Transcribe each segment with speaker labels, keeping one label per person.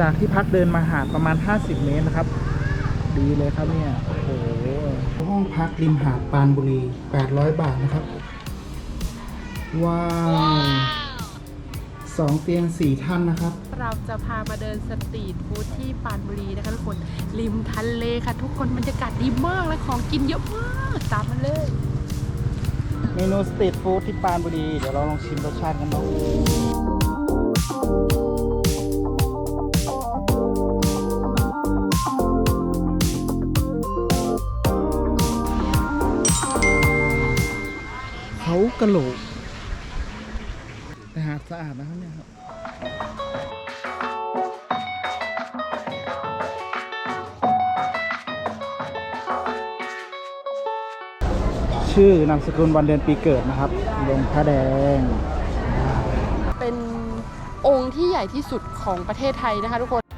Speaker 1: จากที่พักเดินมาหาดประมาณ 50 เมตรนะครับ ดีเลยครับเนี่ย โอ้โห ห้องพักริมหาดปานบุรี 800 บาทนะครับ ว้าวสองเตียงสี่ท่านนะครับ
Speaker 2: เราจะพามาเดินสตรีทฟู้ดที่ปรานบุรีนะคะทุกคน ริมทะเลค่ะ ทุกคนบรรยากาศดีมากและของกินเยอะมากตามมาเลย
Speaker 1: เมนูสตรีทฟู้ดที่ปรานบุรี เดี๋ยวเราลองชิมรสชาติกันดู กะโหลกแต่หาดสะอาดนะครับเนี่ยครับชื่อนามสกุลวันเดือนปีเกิดนะครับลงพระแดง
Speaker 2: เป็นองค์ที่ใหญ่ที่สุดของประเทศไทยนะคะทุกคน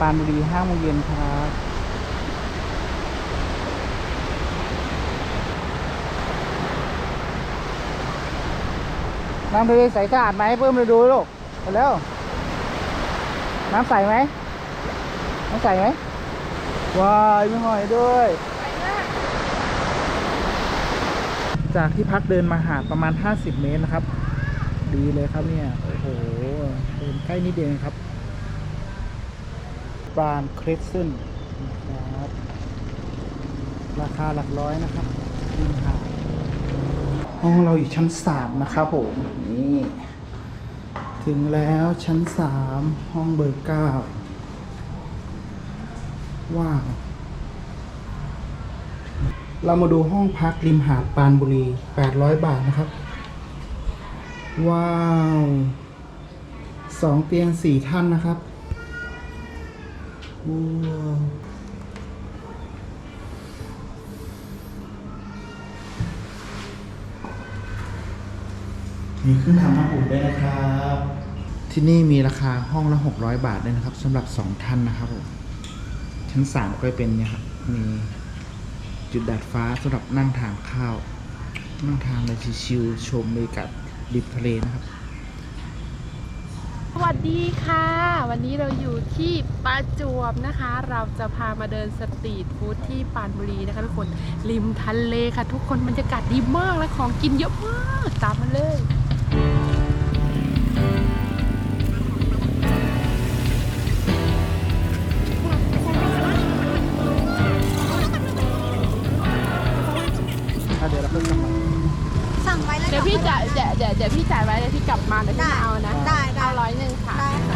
Speaker 1: ปรานบุรีห้าโมงเย็นครับน้ำทะเลใสสะอาดไหมเพิ่มเลยดูลูกไปแล้ว น้ำใสไหมน้ำใสไหมว้ายไม่หอยด้วย จากที่พักเดินมาหาดประมาณ 50 เมตรนะครับ ดีเลยครับเนี่ย โอ้โหเดินใกล้นิดเดียวครับ ปานคริสเซนนะครับราคาหลักร้อยนะครับริมหาดห้องเราอยู่ชั้นสามนะครับผมนี่ถึงแล้วชั้นสามห้องเบอร์เก้าว้าวเรามาดูห้องพักริมหาดปานบุรี 800 บาทนะครับ ว้าวสองเตียงสี่ท่านนะครับ มีเครื่องทำน้ำอุ่นด้วยนะครับ ที่นี่มีราคาห้องละ 600 บาทด้วยนะครับสำหรับ 2 ท่านนะครับผมชั้น 3 ก็เป็นเนี่ยครับ มีจุดดาดฟ้าสำหรับนั่งทานข้าว นั่งทานเลยชิวๆชมบรรยากาศริมทะเลนะครับ
Speaker 2: วัสดีค่ะ วันนี้เราอยู่ที่ประจวบนะคะ เราจะพามาเดินสตรีทฟู้ดที่ปานบุรีนะคะทุกคนริมทะเลค่ะ ทุกคนบรรยากาศดีมากและของกินเยอะมาก ตามมาเลย
Speaker 3: ไว้แล้ว
Speaker 2: เดี๋ยวพี่จะเดี๋ยวเดี๋ยวเดี๋ยวพี่จ่ายไว้เดี๋ยวพี่กลับมาเดี๋ยวพี่มาเอานะ
Speaker 3: ได้ได้
Speaker 2: เอาร้อยหนึ่งค่ะ
Speaker 3: ได้ค่ะ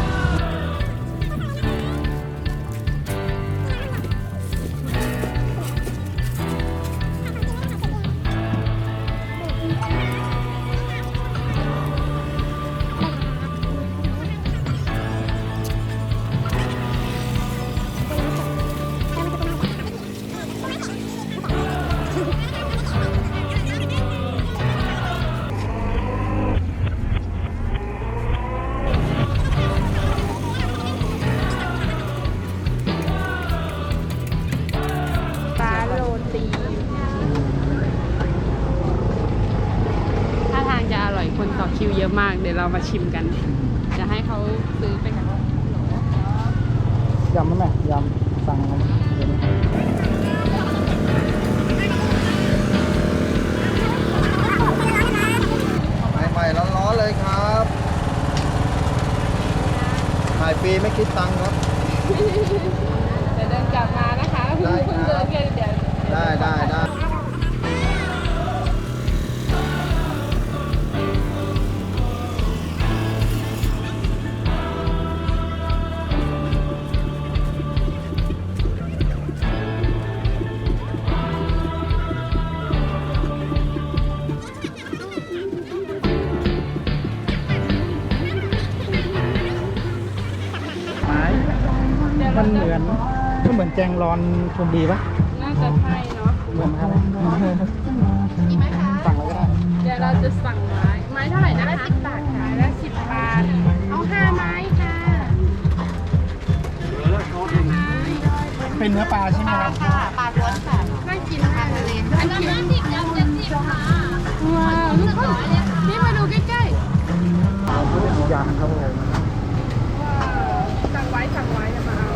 Speaker 2: เดี๋ยวเรามาชิมกัน จะให้เขาซื้อไปกัน
Speaker 1: ยำมั้ยแม่ยำสั่งมาเดี๋ยวนี้
Speaker 4: ใหม่ๆร้อนๆเลยครับถ่ายฟรีไม่คิดตังค์ครับ
Speaker 2: มื
Speaker 1: อนแจงรอนชมดีปะ
Speaker 2: น่าจะใช่เนาะ
Speaker 1: เหมือนอะไร
Speaker 2: กี่ไม้คะ
Speaker 1: สั่งเลยก็ได้
Speaker 2: เดี๋ยวเราจะสั่งไม้ ไม้เท่าไหร่นะคะสิบบาทค่ะไม้ละสิบบาท เอาห้าไม้ค่ะห้าไม้
Speaker 1: เป็นเนื้อปลาใช่ไหมครับ
Speaker 2: ค่ะปลาล้วนค่ะน่ากินมากเลยอันนี้ห้าสิบยังเจ็ดสิบค่ะว้าวทุกคนนี่มาดูใกล้
Speaker 1: ยางครับผม
Speaker 2: ๆว้าวสั่งไว้สั่งไว้จะมาเอา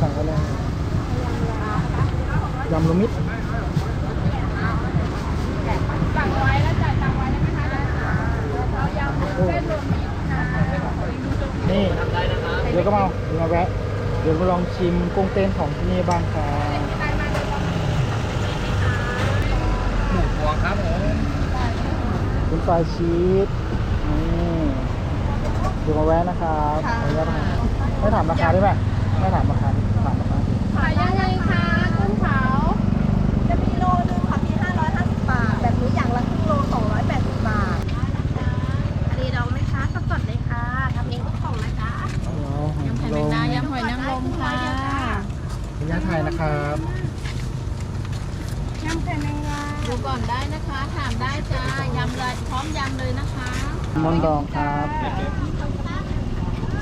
Speaker 1: สั่งอะไรยำลูมิด
Speaker 2: สั่งไว้แล้วจ่ายตังค์ไว้ได้ไหมคะเราำเส้นรวมมิตรค่ะ
Speaker 1: นี่เดี๋ยวก็มาเดี๋ยวมาแวะเดี๋ยวมาลองชิมกุ้งเต้นของที่นี่บ้างครับหมูพวงครับผมเป็นฟายชีสนี่เดี๋ยวมาแวะนะครับขออนุญาตนะครับไม่ถามราคาได้ไหมไม่ถามราคาถามราคา
Speaker 2: ขายยังไงคะกุ้งเผา
Speaker 3: จะมีโลนึงค่ะที่550 บาท แบบนี้อย่างละครึ่งโล 280 บาท
Speaker 2: อันนี้เราไม่ค้าสดๆเลยค่ะทำเองทุกของนะจ๊ะ
Speaker 1: ยำไข่
Speaker 2: แมงดายำหอยนางร มค่ะ
Speaker 1: ขออนุญาตถ่ายนะครับ
Speaker 2: ยำไข่แมงดา
Speaker 3: ดูก่อนได้นะคะ ถามได้จ้ายำเลยพร้อมยำเลยนะคะ
Speaker 1: แซลมอนดองครับ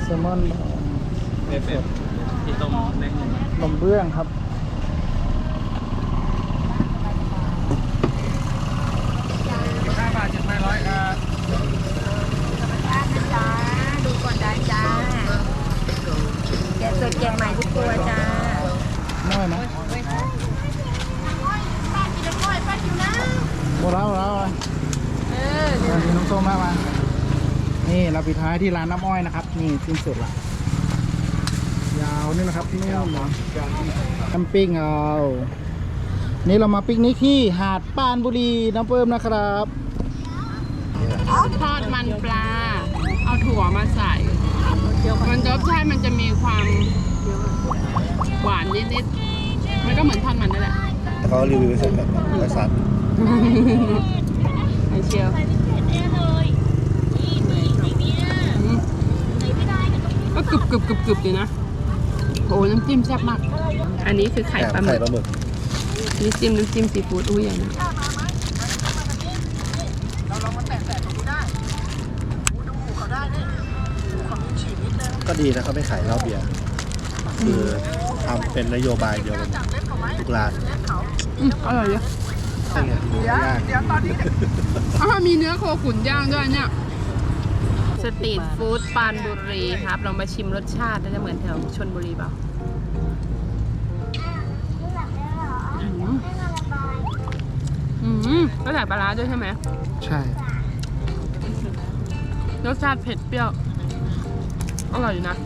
Speaker 1: แซลมอนดองสดนมเบื้องครับ
Speaker 3: จ้า ดูก่อนได้จ้า แกะสดแกะใหม่ทุกตัวจ้า
Speaker 1: น้อยไหมหมดแล้วหมดแล้ว
Speaker 2: เออ
Speaker 1: เดี๋ยวมีน้องส้มมามานี่เราปิดท้ายที่ร้านน้ำอ้อยนะครับ นี่สิ้นสุดละยาวนี่นะครับนู่นนะแคมปิ้งเอานี่เรามาปิกนิกที่หาดปานบุรีน้ำเพิ่มนะครับ
Speaker 2: ทอดมันปลา เอาถั่วมาใส่ มันรสชาติมันจะมีความหวา นนิดๆมันก็เหมือนทอดมันนั่นแหละ
Speaker 4: แต่เขารีวิวเสร็จแล้วบริษัท
Speaker 2: ไอเชียวอืมก็กรึบกรึบกรึบกรึบอยู่นะโอ้น้ำจิ้มแซ่บมาก อันนี้คือไข่ปลาหมึ
Speaker 4: ไข่
Speaker 2: ก
Speaker 4: ปลาหมึก
Speaker 2: นี่จิ้มน้ำจิ้มซีฟู้ดอุ้ยอย่างนะ
Speaker 4: ก็ดีนะเขาไม่ขายเหล้าเบียร์คือ ทำเป็นนโยบายเดียวกันทุกร้าน
Speaker 2: อืมอร่อยเลย
Speaker 4: ใช่ไงหมูย่าง
Speaker 2: อ้าวมีเนื้อโคขุนย่างด้วยเนี่ย สตรีทฟู้ดปานบุรีครับเรามาชิมรสชาติน่าจะเหมือนแถวชนบุรีเปล่าอืมอืมก็ใส่ปลาร้าด้วยใช่ไหม
Speaker 1: ใช่
Speaker 2: รสชาติเผ็ดเปรี้ยว อร่อยอยู่นะ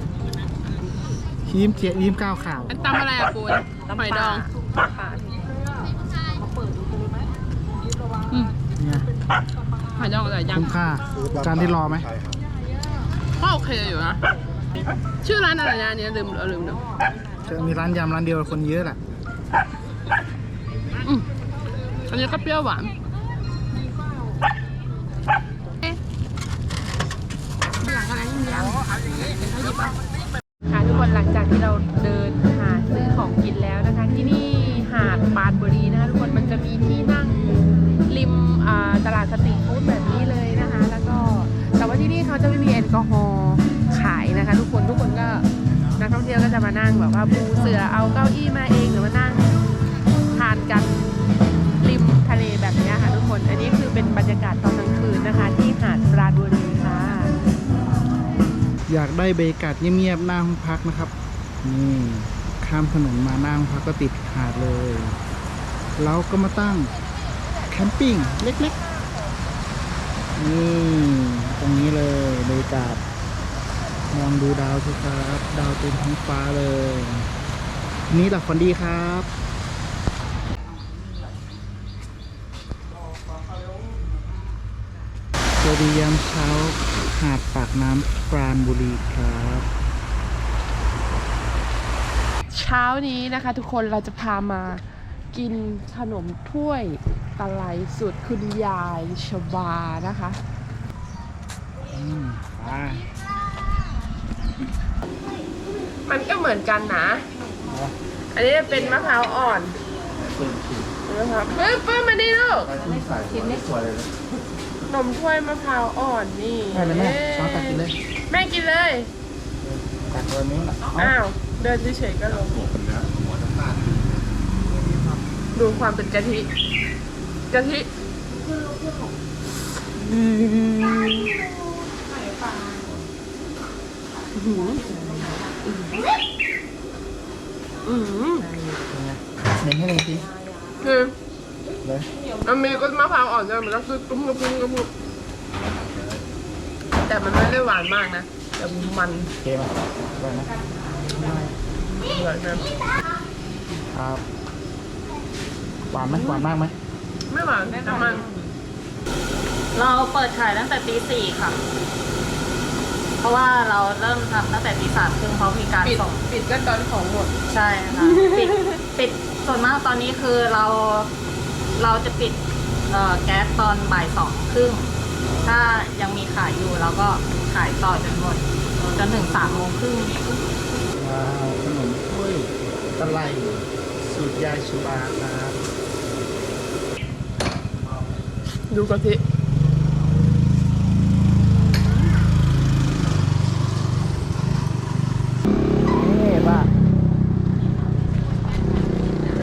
Speaker 1: ยิ้มเจียยิ้มก้าวข่าว
Speaker 2: อันตำอะไรอะปูนหอยดองอืม
Speaker 1: เนี่ย
Speaker 2: หอยดองอร่อยยัง
Speaker 1: คุ้มค่าการที่รอไหม
Speaker 2: ก็โอเคอยู่นะชื่อร้านอะไรนะอันนี้ลืมลืมลืม
Speaker 1: จะมีร้านยำร้านเดียวคนเยอะแหละ
Speaker 2: อืมอันนี้ก็เปรี้ยวหวานเอ๊ะหลังอะไรยิ่งยังค่ะทุก คนหลังจากที่เราเดินหาซื้อของกินแล้วนะคะ ที่นี่หาดปานบุรีนะคะทุกคนมันจะมีที่นั่งริมตลาดสตรีทฟู้ดแบบนี้เลยนะคะ แล้วก็แต่ว่าที่นี่เขาจะไม่มีแอลกอฮอล์ขายนะคะ ทุกคนทุกคนก็นักท่องเที่ยวก็จะมานั่งแบบว่าปูเสือเอาเก้าอี้มาเองหรือมานั่งทานกันริมทะเลแบบนี้ค่ะทุกคน อันนี้คือเป็นบรรยากาศตอนกลางคืนนะคะ
Speaker 1: อยากได้บรรยากาศเงียบๆหน้าห้องพักนะครับ นี่ข้ามถนนมาหน้าห้องพักก็ติดหาดเลย เราก็มาตั้งแคมปิ้งเล็กๆ นี่ตรงนี้เลยบรรยากาศมองดูดาวสิครับ ดาวเต็มท้องฟ้าเลย นี้หลับฝันดีครับสวัสดียามเช้า หาดปากน้ำปราณบุรีครับ
Speaker 2: เช้านี้นะคะทุกคนเราจะพามากินขนมถ้วยตะไลสุดคุณยายชบานะคะ
Speaker 1: อืมไป
Speaker 2: มันก็เหมือนกันนะ อันนี้จะเป็นมะพร้าวอ่อนนะครับปื้มปื้มมาดิลูก
Speaker 4: ใส่สวยเลย นะ
Speaker 2: นมถ้วยมะพร้าวอ่อนนี่
Speaker 1: ได้เลยแม่ช้อนตักกินเลย
Speaker 2: แม่กินเลย
Speaker 1: ตักเลยมิ้งอะเอา
Speaker 2: อ้าว เดินเฉยๆก็ลง
Speaker 4: คนเนี้ยหัวน้ำตาล
Speaker 2: ดูความเป็นกะทิ กะทิอืมอืม
Speaker 1: เน้นให้เลยสิ
Speaker 2: คือ
Speaker 1: เลย
Speaker 2: มันมีก็มะพร้าวอ่อนด้วยมันก็คือกรุ้มกระพุ้งกระพุ้งแต่มันไม่ได้หวานมากนะแต่มัน
Speaker 1: โอเคไหมอร่อยนะ
Speaker 2: อร่อยนะครับ
Speaker 1: หวานไหมหวานมากไหม
Speaker 2: ไม่หวานแต่มัน
Speaker 5: เราเปิดขายตั้งแต่ตีสี่ค่ะ เพราะว่าเราเริ่มทำตั้งแต่ตีสามครึ่งเพราะมีการ
Speaker 2: ปิด
Speaker 5: ส่ง
Speaker 2: ปิดก็ตอนของหมด
Speaker 5: ใช่ค่ะปิดปิดส่วนมากตอนนี้คือเรา เราจะปิดเอ่อแก๊สตอนบ่ายสองครึ่ง ถ้ายังมีขายอยู่เราก็ขายต่อจนหมดจนถึงสามโมงครึ่ง
Speaker 1: ว้าวขนมถ้วยตะไลสูตรยายชุบาครับ
Speaker 2: ดูกะทิ
Speaker 1: นี่ป่ะ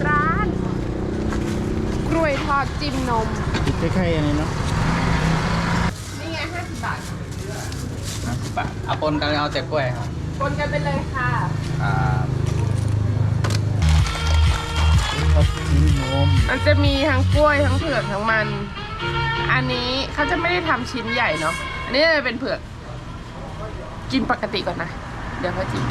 Speaker 2: ร้าน กล้วยท อดจิ้มนม
Speaker 1: คล้ายๆอันนี้เนาะ
Speaker 2: นี่ไงห้าสิบบาท
Speaker 6: ห้าสิบบาทเอาปนกันเอาแต่กล้วยครับ
Speaker 2: คนกันไปเลยค่ะ
Speaker 6: อ่า
Speaker 1: เขาชิ้นนม
Speaker 2: มันจะมีทั้งกล้วยทั้งเผือกทั้งมัน อันนี้เขาจะไม่ได้ทำชิ้นใหญ่เนาะอันนี้จะเป็นเผือกกินปกติก่อนนะ เดี๋ยวค่อยจิ้ม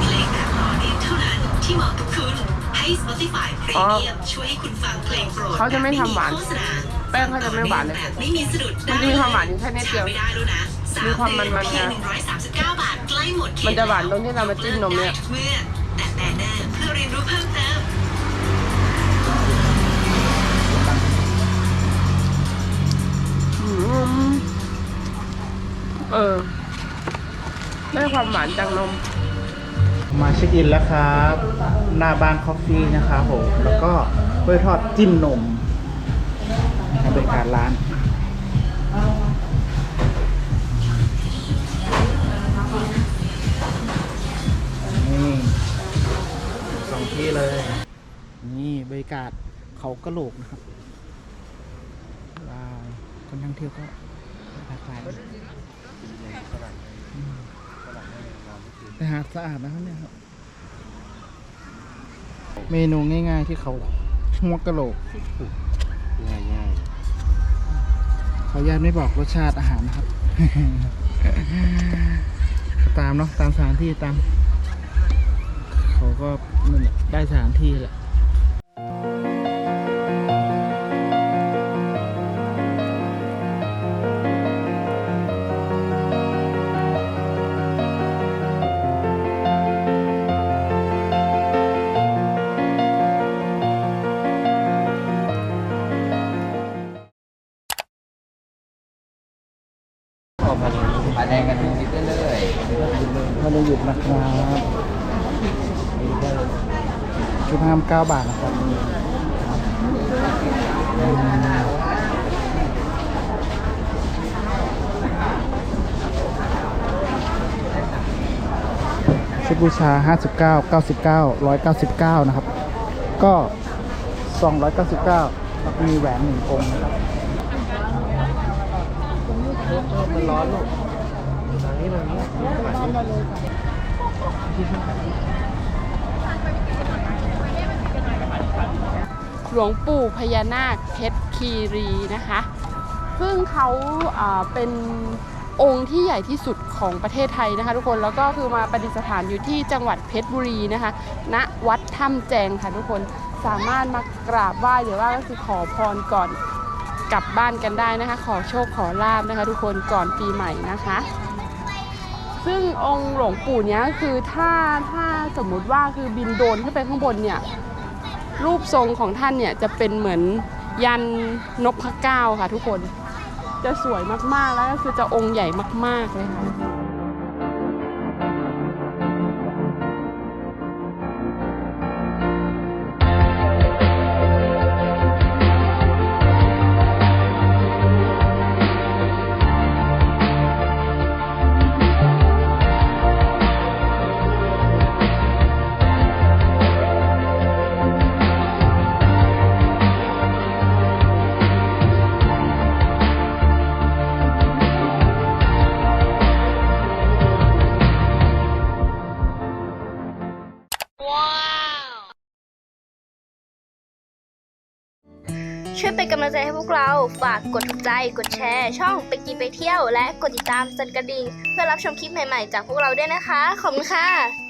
Speaker 7: เพลงแบบต่อเนื่องเท่านั้นที่เหมาะกับคุณให้ Spotify
Speaker 2: อ๋อ
Speaker 7: Premium ช่วยให้คุณฟังเพลงโปรด
Speaker 2: เขาจะไม่ทำหวาน
Speaker 7: แบบไโฆษณา
Speaker 2: แป้งเขาจะไม่หวานเลย
Speaker 7: แบบไม่มีสะดุด
Speaker 2: มันจะมีความหวานอยู่แค่นิดเดียว
Speaker 7: ไม่ได้แล้วนะส
Speaker 2: มีความมันๆนะ
Speaker 7: เพียง139บาทใกล้หมดเขต
Speaker 2: มันจะหวานตรงที่เรามาจิ้มนมเนี่ย
Speaker 7: เมื่อแต่แบนเนอร์เพื่อเรียนรู้เพิ่มเติม
Speaker 2: อืมเออได้ความหวานจากนม
Speaker 1: มาเช็คอินแล้วครับ หน้าบ้านคอฟฟี่นะครับผม แล้วก็กล้วยทอดจิ้มนมนะบรรยากาศร้านนี่สองที่เลย นี่บรรยากาศเขากระโหลกนะครับว้าวคนท่องเที่ยวก็หลากหลาย แต่หาดสะอาดนะครับเนี่ยครับ เมนูง่าย ๆ ที่เขาหัวกะโหลก
Speaker 4: ง่ายง่าย
Speaker 1: ขออนุญาตไม่บอกรสชาติอาหารนะครับ ตามเนาะตามสถานที่ตาม เขาก็นั่นแหละได้สถานที่แหละ ชุดห้ามเก้าบาทนะครับชุดบูชา 59 99 199 นะครับ ก็ 299แล้วก็มีแหวนหนึ่งองค์นะครับมันร้อนลูก
Speaker 2: หลวงปู่พญานาคเพชรคีรีนะคะ ซึ่งเขาเป็นองค์ที่ใหญ่ที่สุดของประเทศไทยนะคะ ทุกคนแล้วก็คือมาประดิษฐานอยู่ที่จังหวัดเพชรบุรีนะคะ ณวัดถ้ำแจงค่ะทุกคนสามารถมากราบไหว้หรือว่าก็คือขอพรก่อนกลับบ้านกันได้นะคะ ขอโชคขอลาบนะคะ ทุกคนก่อนปีใหม่นะคะ ซึ่งองค์หลวงปู่เนี้ยคือถ้าถ้าสมมุติว่าคือบินโดนขึ้นไปข้างบนเนี่ย รูปทรงของท่านเนี่ยจะเป็นเหมือนยันนพเก้าค่ะทุกคน จะสวยมากๆแล้วก็คือจะองค์ใหญ่มาก ๆเลยค่ะ
Speaker 8: เป็นกำลังใจให้พวกเรา ฝากกดถูกใจ กดแชร์ ช่องไปกินไปเที่ยว และกดติดตามสันกระดิ่ง เพื่อรับชมคลิปใหม่ๆ จากพวกเราด้วยนะคะ ขอบคุณค่ะ